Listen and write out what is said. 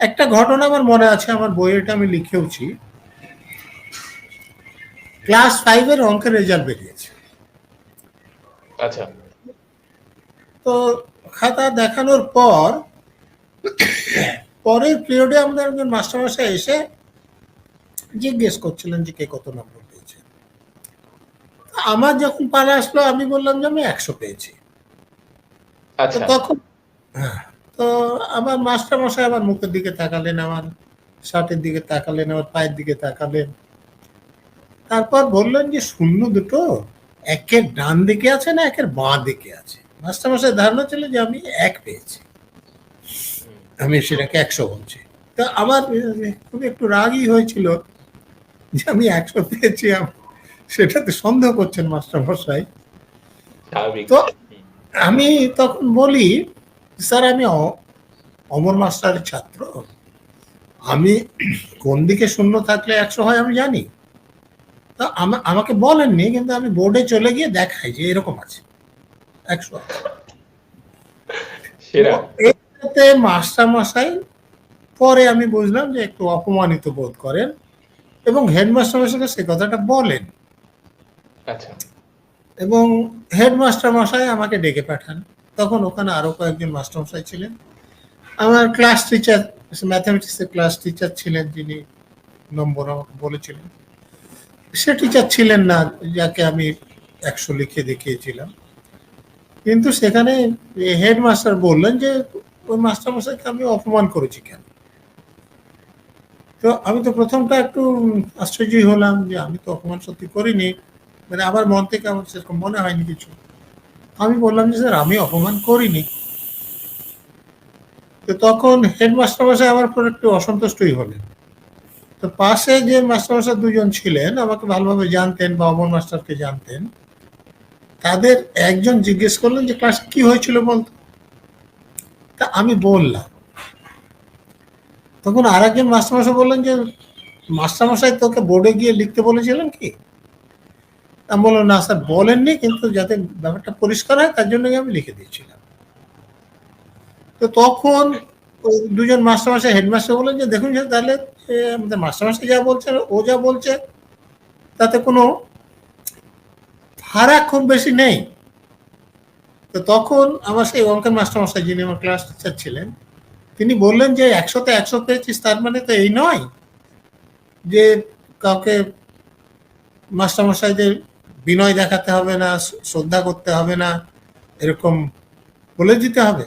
একটা ঘটনা আমার মনে আছে আমার বইয়েটা আমি লিখেওছি। ক্লাস ফাইভের অঙ্কের রেজাল্ট বেরিয়েছে। আচ্ছা। তো খাতা দেখানোর পর পরের পিরিয়ডে আমাদের একজন মাস্টারমশাই এসে জিজ্ঞেস করছিলেন যে কে কত নম্বর পেয়েছে। আমার যখন পালা আসলো আমি বললাম যে আমি একশো পেয়েছি। আচ্ছা। তখন হ্যাঁ, আমার মাস্টার মশাই আমার মুখের দিকে তাকালেন আমার শার্টের দিকে তাকালেন আমার পায়ের দিকে তাকালেন। তারপর বললেন যে শূন্য দুটো একের ডান দিকে আছে না একের বাঁ দিকে আছে? মাস্টার মশাই ধারণা ছিল যে আমি এক পেয়েছি। আমি সেটাকে একশো বলছি। তো আমার খুব একটু রাগই হয়েছিল যে আমি একশো পেয়েছি সেটাতে সন্দেহ করছেন মাস্টার মশাই তো আমি তখন বলি স্যার আমি অমর মাস্টারের ছাত্র আমি কোন দিকে শূন্য থাকলে একশো হয় আমি জানি। তা আমাকে বলেননি কিন্তু আমি বোর্ডে চলে গিয়ে দেখাই যে এরকম আছে। একশো এটাতে মাস্টার মশাই পরে আমি বুঝলাম যে একটু অপমানিত বোধ করেন এবং হেডমাস্টার মশাইকে সে কথাটা বলেন। আচ্ছা। এবং হেডমাস্টার মশাই আমাকে ডেকে পাঠান। তখন ওখানে আরও কয়েকজন মাস্টার মশাই ছিলেন। আমার ক্লাস টিচার ম্যাথামেটিক্সের ক্লাস টিচার ছিলেন যিনি নম্বর আমাকে বলেছিলেন। সে টিচার ছিলেন না, যাকে আমি একশো লিখে দেখিয়েছিলাম। কিন্তু সেখানে হেডমাস্টার বললেন যে, ওই মাস্টার মশাইকে আমি অপমান করেছি কেন? তো আমি তো প্রথমটা একটু আশ্চর্যই হলাম যে, আমি তো অপমান সত্যি করিনি। মানে আমার মন থেকে আমার সেরকম মনে হয়নি কিছু। আমি বললাম যে, স্যার, আমি অপমান করিনি। তো তখন হেডমাস্টার মশাই আমার উপর একটু অসন্তুষ্টই হলেন। তো পাশে যে মাস্টারমশাই দুজন ছিলেন, আমাকে ভালোভাবে জানতেন বা অমর মাস্টারকে জানতেন, তাদের একজন জিজ্ঞেস করলেন যে, ক্লাসে কি হয়েছিল বলতো? তা আমি বললাম। তখন আর একজন মাস্টারমশাই বললেন যে মাস্টারমশাই তোকে বোর্ডে গিয়ে লিখতে বলেছিলেন কি? আমি বললাম, না স্যার, বলেননি, কিন্তু যাতে ব্যাপারটা পরিষ্কার হয়, তার জন্যই আমি লিখে দিয়েছিলাম। তো তখন দুজন মাস্টারমশাই হেডমাস্টার বললেন যে, দেখুন তাহলে আমাদের মাস্টারমশাই যা বলছে ও যা বলছে, তাতে কোনো ফারাক খুব বেশি নেই। তো তখন আমার সেই অঙ্কের মাস্টারমশাই, যিনি আমার ক্লাস টিচার ছিলেন, তিনি বললেন যে, একশোতে একশো পেয়েছিস, তার মানে তো এই নয় যে, কাউকে মাস্টারমশাইদের বিনয় দেখাতে হবে না, শ্রদ্ধা করতে হবে না, এরকম বলে দিতে হবে।